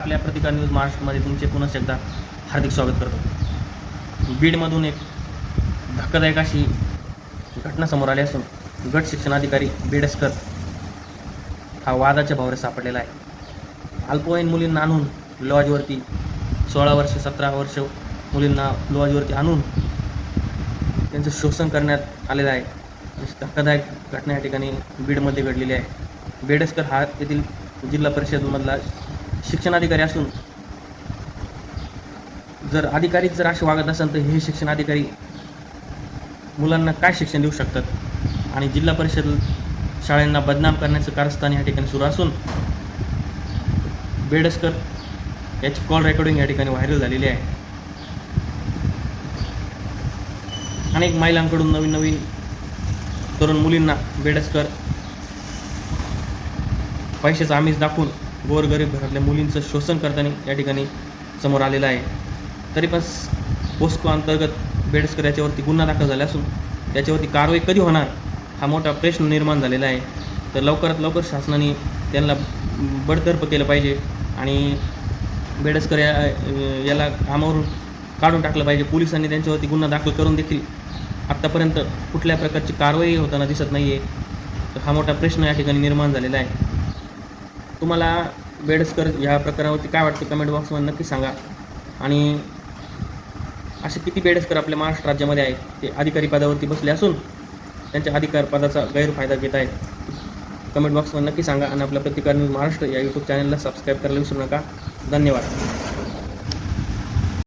आपल्या प्रतिकार न्यूज महाराष्ट्रमध्ये तुमचे पुन्हा एकदा हार्दिक स्वागत करतो. बीडमधून एक धक्कादायक अशी घटना समोर आली असून गट शिक्षणाधिकारी बीडस्कर हा वादाच्या भावरे सापडलेला आहे. अल्पवयीन मुलींना आणून लॉजवरती सोळा वर्ष सतरा वर्ष मुलींना लॉजवरती आणून त्यांचं शोषण करण्यात आलेलं आहे. धक्कादायक घटना या ठिकाणी बीडमध्ये घडलेली आहे. बेडसकर हा येथील जिल्हा परिषदमधला शिक्षणाधिकारी असून जर अधिकारीच जर असे वागत असेल तर हे शिक्षणाधिकारी मुलांना काय शिक्षण देऊ शकतात? आणि जिल्हा परिषद शाळांना बदनाम करण्याचं कारस्थान या ठिकाणी सुरू असून बेडसकर याची कॉल रेकॉर्डिंग या ठिकाणी व्हायरल झालेली आहे. अनेक महिलांकडून नवीन नवीन तरुण मुलींना बेडसकर पैशाचा आमिष दाखवून गोरगरीब घरातल्या मुलींचं शोषण करताना या ठिकाणी समोर आलेलं आहे. तरी पण पोस्को अंतर्गत बेडसकर याच्यावरती गुन्हा दाखल झाला असून त्याच्यावरती कारवाई कधी होणार हा मोठा प्रश्न निर्माण झालेला आहे. तर लवकरात लवकर शासनाने त्यांना बडतर्फ केलं पाहिजे आणि बेडसकर या याला कामावरून काढून टाकलं पाहिजे. पोलिसांनी त्यांच्यावरती गुन्हा दाखल करून देखील आत्तापर्यंत कुठल्या प्रकारची कारवाई होताना दिसत नाही आहे तर हा मोठा प्रश्न या ठिकाणी निर्माण झालेला आहे. तुम्हाला बेडसकर ह्या प्रकारावरती काय वाटतं? कमेंट बॉक्समध्ये नक्की सांगा. आणि असे किती बेडसकर आपल्या महाराष्ट्र राज्यामध्ये आहेत? ते अधिकारी पदावरती बसले असून त्यांच्या अधिकार पदाचा गैरफायदा घेत आहेत. कमेंट बॉक्समध्ये नक्की सांगा आणि आपल्या प्रतिकार न्यूज महाराष्ट्र या यूट्यूब चॅनलला सबस्क्राईब करायला विसरू नका. धन्यवाद.